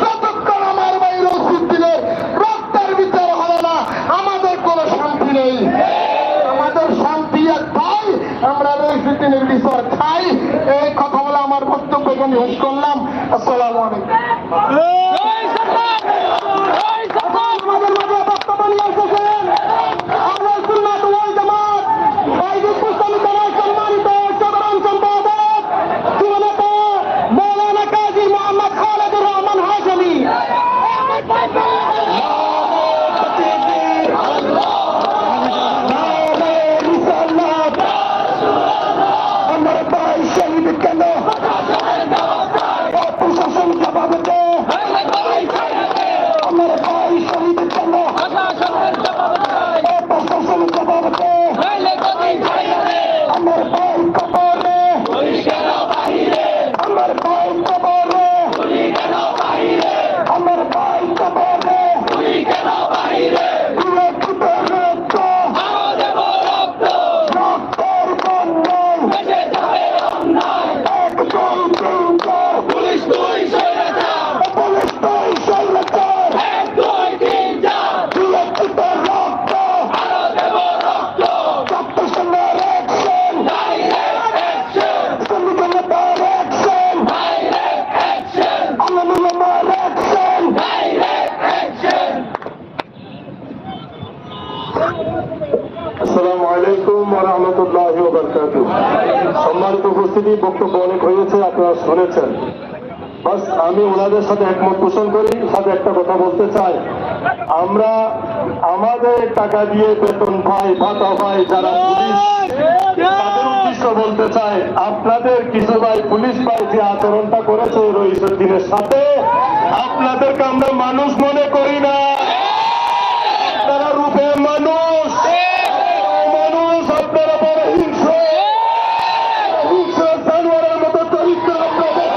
যতক্ষণ আমার রক্তের বিচার হবে না। আমাদের কোনো শান্তি নেই। আমাদের শান্তি আর ভাই আমরা রসুদ্দিনের বিচার খাই এই কথা বলে আমার বক্তব্য আমি শেষ করলাম। আলাইকুম। আমার আসসালামু আলাইকুম রহমতুল্লাহ সম্মানিত উপস্থিতি, বক্তব্য অনেক হয়েছে, আপনারা শুনেছেন। বাস, আমি ওনাদের সাথে একমত পোষণ করি, সাথে একটা কথা বলতে চাই। আমরা আমাদের টাকা দিয়ে বেতন পাই ভাতা পাই যারা উদ্দেশ্য বলতে চাই, আপনাদের কিছু ভাই পুলিশ ভাই যে আচরণটা করেছে রইসুদ্দিনের সাথে, আপনাদেরকে আমরা মানুষ মনে করি না আপনারা রূপে মানুষ মানুষ আপনারা বড় হিংস্র হিংস্র জানোয়ারের মতো চরিত্র আপনাদের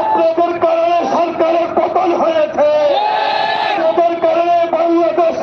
আপনাদের কারণে সরকারের পতন হয়েছে আপনাদের কারণে বাংলাদেশ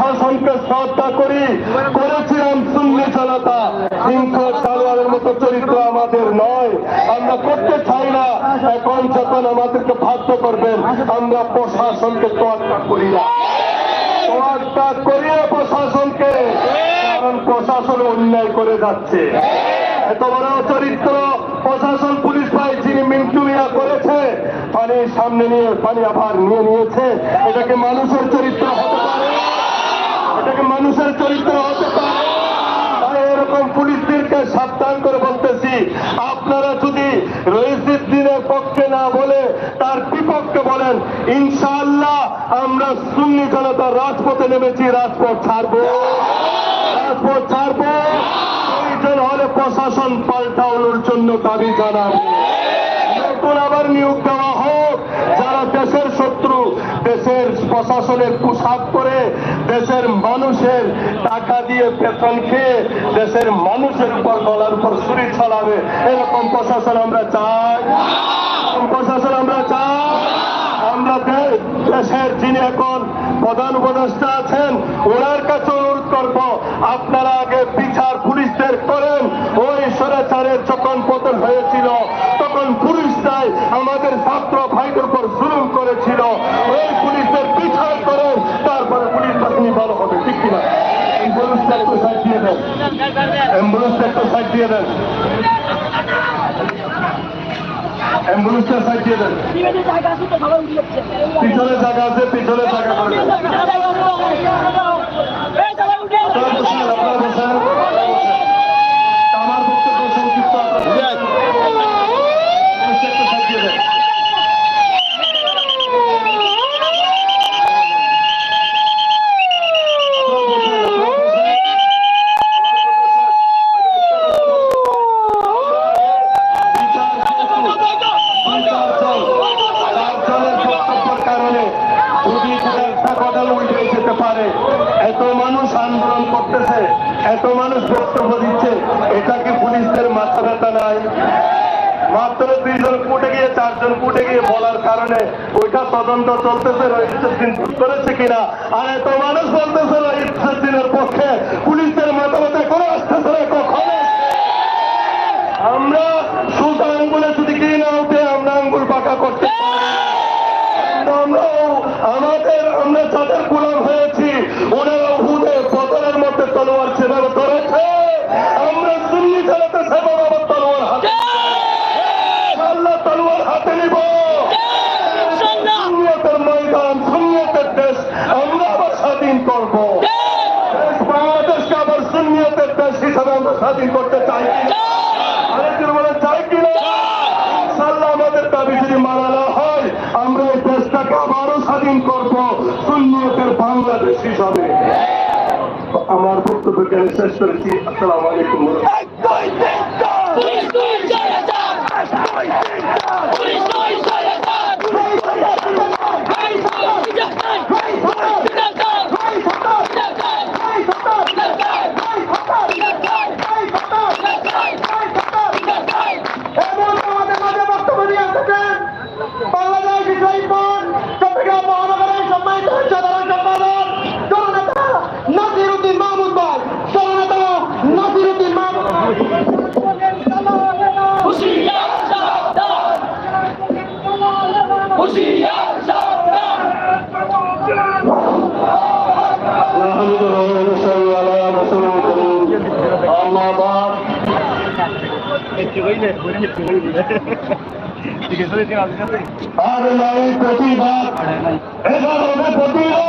প্রশাসনকে শ্রদ্ধা করি করেছিলাম সুন্নি জনতা। হিংস্র সালোয়ারের মতো চরিত্র আমাদের নয়। আমরা করতে চাই না। এখন যখন আমাদেরকে বাধ্য করবেন, আমরা প্রশাসনকে তোয়াক্কা করি না। তোয়াক্কা করি প্রশাসনকে, কারণ প্রশাসন অন্যায় করে যাচ্ছে। এত বড় চরিত্র প্রশাসন পুলিশ ভাই যিনি মিন্টু মিয়া করেছে পানি সামনে নিয়ে, পানি আবার নিয়ে নিয়েছে। এটাকে মানুষের চরিত্র হতে পারে। এটাকে মানুষের চরিত্র হতে পারে। এরকম পুলিশদেরকে সাবধান করে বলতেছি, আপনারা যদি রহিসির দিনের পক্ষে না বলে, তার বিপক্ষে বলেন, ইনশাআল্লাহ আমরা সুন্নি জনতা রাজপথে নেমেছি, রাজপথ ছাড়বো। রাজপথ ছাড়বো। প্রয়োজন হলে প্রশাসন পাল্টানোর জন্য দাবি জানাব। নতুন আবার নিয়োগ দেওয়া হোক, যারা দেশের শত্রু প্রশাসনের পোশাক করে দেশের মানুষের টাকা দিয়ে বেতন খেয়ে দেশের মানুষের উপর গলার উপর ছুরি ছড়াবে। এরকম প্রশাসন আমরা চাই। প্রশাসন আমরা চাই। আমরা দেশের যিনি এখন প্রধান উপদেষ্টা আছেন, ওনার কাছে অনুরোধ করব, আপনারা আগে বিচার পুলিশদের করেন। ওই সরেচারের যখন পতন হয়েছিল তখন পুলিশরাই আমাদের ছাত্র ভাইদের উপর জুলুম করেছিল ওই পুলিশদের বিচার করেন তারপরে পুলিশ বাহিনী ভালো হবে ঠিক কিনা অ্যাম্বুলেন্সটা একটু সাইড দিয়ে দেন? অ্যাম্বুলেন্সটা একটু সাইড দিয়ে দেন। অ্যাম্বুলেন্সটা সাইড দিয়ে দেন। পিছনে জায়গা আছে, পিছনে জায়গা করে দেন আপনারা বসেন, আপনারা বসেন, আপনারা বসেন। আমার বক্তব্য সংক্ষিপ্ত আপনারা অ্যাম্বুলেন্সটা একটু সাইড দিয়ে দেন। আপনারা বসেন, আপনারা বসেন। এত মানুষ আন্দোলন করতেছে, এত মানুষ বক্তব্য দিচ্ছে, এটা কি পুলিশদের মাথা ব্যথা নাই? মাত্র দুইজন কুটে গিয়ে, চারজন কুটে গিয়ে বলার কারণে ওইটা তদন্ত চলতেছে রহিসুদ্দিন করেছে কিনা? আর এত মানুষ বলতেছে রহিসুদ্দিনের পক্ষে পুলিশের মতামতে কোনো আসতেছে না কখনো আমরা সুতা আঙ্গুলে যদি কি না উঠে আমরা আঙ্গুল পাকা করতে পারি আমরা আমাদের আমরা যাদের গোলাম হয়েছি। ওনারা হুদে বদলের মধ্যে তলোয়ার সেভাবে ধরেছে। আমরা সুন্নি চালাতে সেভাবে আবার তলোয়ার হাতে আল্লাহ তলোয়ার হাতে নিব। সুন্নিয়তের ময়দান সুন্নিয়তের দেশ আমরা আবার স্বাধীন করব। দেশ বাংলাদেশকে আবার সুন্নিয়তের দেশ হিসাবে আমরা স্বাধীন করতে চাই? আরেকজন বলে চাই কিনা? ইনশাআল্লাহ আমাদের দাবি যদি মানা না হয় আমরা এই দেশটাকে আবারও স্বাধীন করব সুন্নিয়তের আমার বক্তব্যকে আমি শেষ করেছি। আসসালামু আলাইকুম। আর নাই প্রতিবাদ এবার প্রতিবাদ